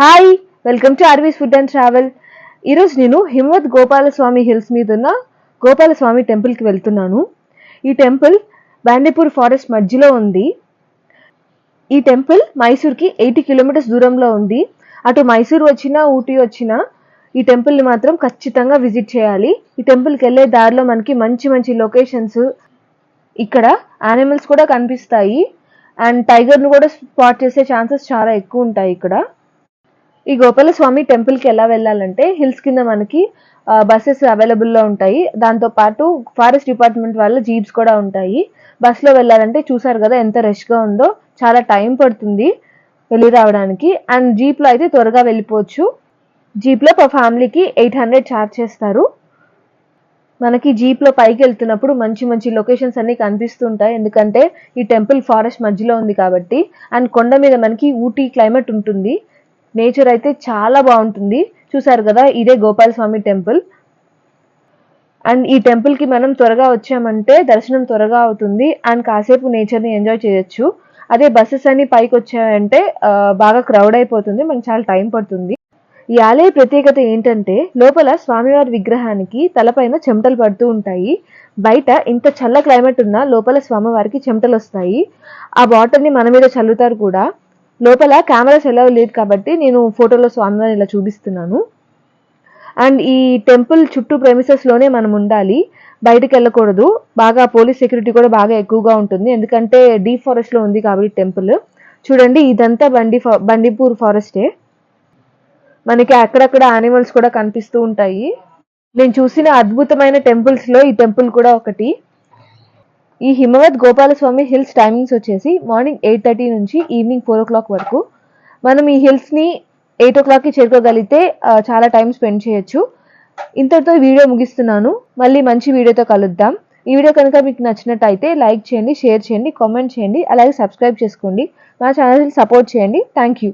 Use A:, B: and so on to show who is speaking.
A: Hi welcome to RVs food and travel ఈరోజు నేను Himavat Gopalaswamy hills మీద ఉన్న గోపాలస్వామి టెంపుల్కి వెళ్తున్నాను. ఈ టెంపుల్ బాండీపూర్ ఫారెస్ట్ మధ్యలో ఉంది. ఈ టెంపుల్ మైసూర్కి ఎయిటీ కిలోమీటర్స్ దూరంలో ఉంది. అటు మైసూర్ వచ్చినా ఊటీ వచ్చినా ఈ టెంపుల్ని మాత్రం ఖచ్చితంగా విజిట్ చేయాలి. ఈ టెంపుల్కి వెళ్ళే దారిలో మనకి మంచి మంచి లొకేషన్స్ ఇక్కడ యానిమల్స్ కూడా కనిపిస్తాయి. అండ్ టైగర్ను కూడా స్పాట్ చేసే ఛాన్సెస్ చాలా ఎక్కువ ఉంటాయి ఇక్కడ. ఈ గోపాలస్వామి టెంపుల్కి ఎలా వెళ్ళాలంటే హిల్స్ కింద మనకి బస్సెస్ అవైలబుల్లో ఉంటాయి. దాంతో పాటు ఫారెస్ట్ డిపార్ట్మెంట్ వాళ్ళ జీప్స్ కూడా ఉంటాయి. బస్సులో వెళ్ళాలంటే చూసారు కదా ఎంత రష్గా ఉందో చాలా టైం పడుతుంది వెళ్ళి రావడానికి. అండ్ జీప్లో అయితే త్వరగా వెళ్ళిపోవచ్చు. జీప్లో పర్ ఫ్యామిలీకి ఎయిట్ హండ్రెడ్ ఛార్జ్ చేస్తారు. మనకి జీప్లో పైకి వెళ్తున్నప్పుడు మంచి మంచి లొకేషన్స్ అన్ని కనిపిస్తుంటాయి. ఎందుకంటే ఈ టెంపుల్ ఫారెస్ట్ మధ్యలో ఉంది కాబట్టి. అండ్ కొండ మీద మనకి ఊటీ క్లైమేట్ ఉంటుంది. నేచర్ అయితే చాలా బాగుంటుంది. చూసారు కదా ఇదే గోపాల స్వామి టెంపుల్. అండ్ ఈ టెంపుల్కి మనం త్వరగా వచ్చామంటే దర్శనం త్వరగా అవుతుంది. అండ్ కాసేపు నేచర్ని ఎంజాయ్ చేయొచ్చు. అదే బస్సెస్ అన్ని పైకి వచ్చాయంటే బాగా క్రౌడ్ అయిపోతుంది. మనకు చాలా టైం పడుతుంది. ఈ ఆలయ ప్రత్యేకత ఏంటంటే లోపల స్వామివారి విగ్రహానికి తలపైన చెమటలు పడుతూ ఉంటాయి. బయట ఇంత చల్ల క్లైమేట్ ఉన్నా లోపల స్వామివారికి చెమటలు వస్తాయి. ఆ వాటర్ని మన మీద చల్లుతారు కూడా. లోపల కెమెరాస్ ఎలా లేదు కాబట్టి నేను ఫోటోలో స్వామివారిని ఇలా చూపిస్తున్నాను. అండ్ ఈ టెంపుల్ చుట్టూ ప్రెమిసెస్లోనే మనం ఉండాలి. బయటకు వెళ్ళకూడదు. బాగా పోలీస్ సెక్యూరిటీ కూడా బాగా ఎక్కువగా ఉంటుంది. ఎందుకంటే డీప్ ఫారెస్ట్లో ఉంది కాబట్టి టెంపుల్. చూడండి ఇదంతా బండి బండిపూర్ ఫారెస్టే మనకి అక్కడక్కడ యానిమల్స్ కూడా కనిపిస్తూ ఉంటాయి. నేను చూసిన అద్భుతమైన టెంపుల్స్లో ఈ టెంపుల్ కూడా ఒకటి. ఈ హిమవత్ గోపాలస్వామి హిల్స్ టైమింగ్స్ వచ్చేసి మార్నింగ్ ఎయిట్ థర్టీ నుంచి ఈవినింగ్ ఫోర్ ఓ క్లాక్ వరకు. మనం ఈ హిల్స్ని ఎయిట్ ఓ క్లాక్కి చేరుకోగలిగితే చాలా టైం స్పెండ్ చేయొచ్చు. ఇంతటితో ఈ వీడియో ముగిస్తున్నాను. మళ్ళీ మంచి వీడియోతో కలుద్దాం. ఈ వీడియో కనుక మీకు నచ్చినట్టయితే లైక్ చేయండి షేర్ చేయండి కామెంట్ చేయండి అలాగే సబ్స్క్రైబ్ చేసుకోండి. మా ఛానల్ని సపోర్ట్ చేయండి. Thank you